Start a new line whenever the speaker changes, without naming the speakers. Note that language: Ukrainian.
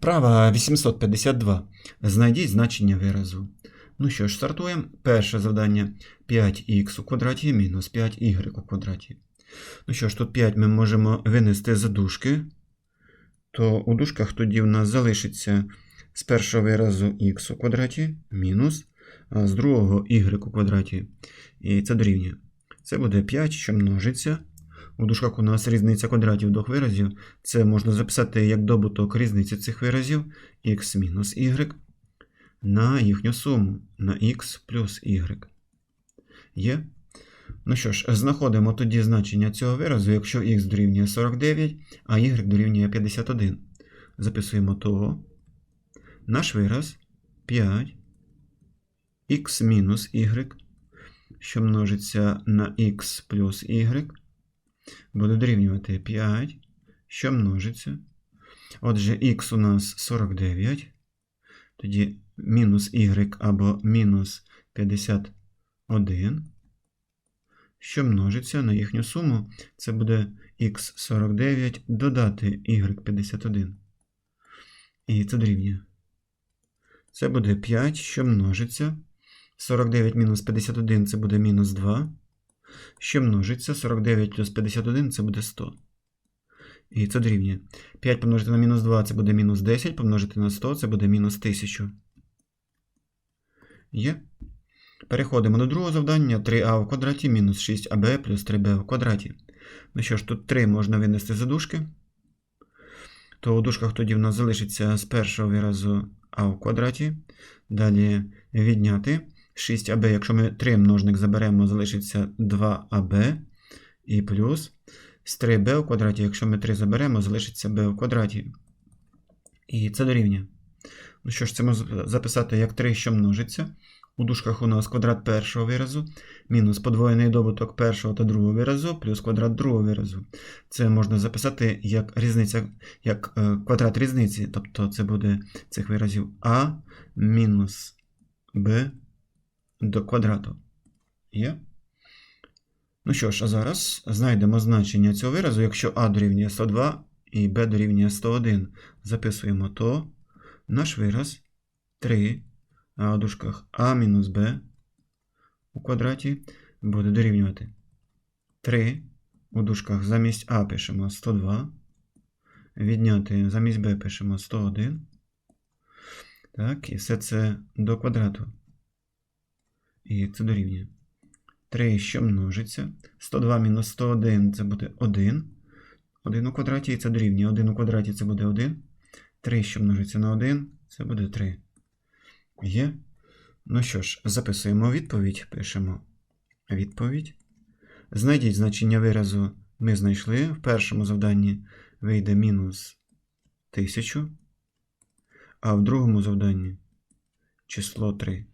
Вправа 852. Знайдіть значення виразу. Ну що ж, стартуємо. Перше завдання 5х у квадраті мінус 5y у квадраті. Ну що ж, тут 5 ми можемо винести за дужки. То у дужках тоді в нас залишиться з першого виразу х у квадраті мінус, а з другого y у квадраті. І це дорівнює. Це буде 5, що множиться. У дужках у нас різниця квадратів двох виразів. Це можна записати як добуток різниці цих виразів x мінус y на їхню суму на x плюс y. Є? Ну що ж, знаходимо тоді значення цього виразу, якщо x дорівнює 49, а y дорівнює 51. Записуємо того. Наш вираз 5 x мінус y, що множиться на x плюс y, буде дорівнювати 5, що множиться. Отже, х у нас 49. Тоді мінус y або мінус 51, що множиться на їхню суму. Це буде х49 додати y51. І це дорівнює. Це буде 5, що множиться. 49 мінус 51 це буде мінус 2. Що множиться 49 плюс 51 це буде 100. І це дорівнює. 5 помножити на мінус 2 це буде мінус 10, помножити на 100 це буде мінус 1000. Є. Переходимо до другого завдання. 3а в квадраті мінус 6аб плюс 3b в квадраті. Ну що ж, тут 3 можна винести за дужки. То у дужках тоді в нас залишиться з першого виразу а в квадраті. Далі відняти. 6аб, якщо ми 3 множник заберемо, залишиться 2аб і плюс з 3b в квадраті, якщо ми 3 заберемо, залишиться b в квадраті. І це дорівнює. Ну що ж, це можна записати як 3, що множиться. У дужках у нас квадрат першого виразу, мінус подвоєний добуток першого та другого виразу, плюс квадрат другого виразу. Це можна записати як різниця, як е, квадрат різниці, тобто це буде цих виразів а мінус b до квадрату. Є? Ну що ж, а зараз знайдемо значення цього виразу, якщо а дорівнює 102 і b дорівнює 101. Записуємо то наш вираз 3 а у дужках а мінус b у квадраті буде дорівнювати 3. У дужках замість а пишемо 102. Відняти замість b пишемо 101. Так, і все це до квадрату. І це дорівнює. 3, що множиться. 102 мінус 101 це буде 1. 1 у квадраті і це дорівнює. 1 у квадраті це буде 1. 3, що множиться на 1, це буде 3. Є. Ну що ж, записуємо відповідь. Пишемо відповідь. Знайдіть значення виразу ми знайшли. В першому завданні вийде мінус 1000, а в другому завданні число 3.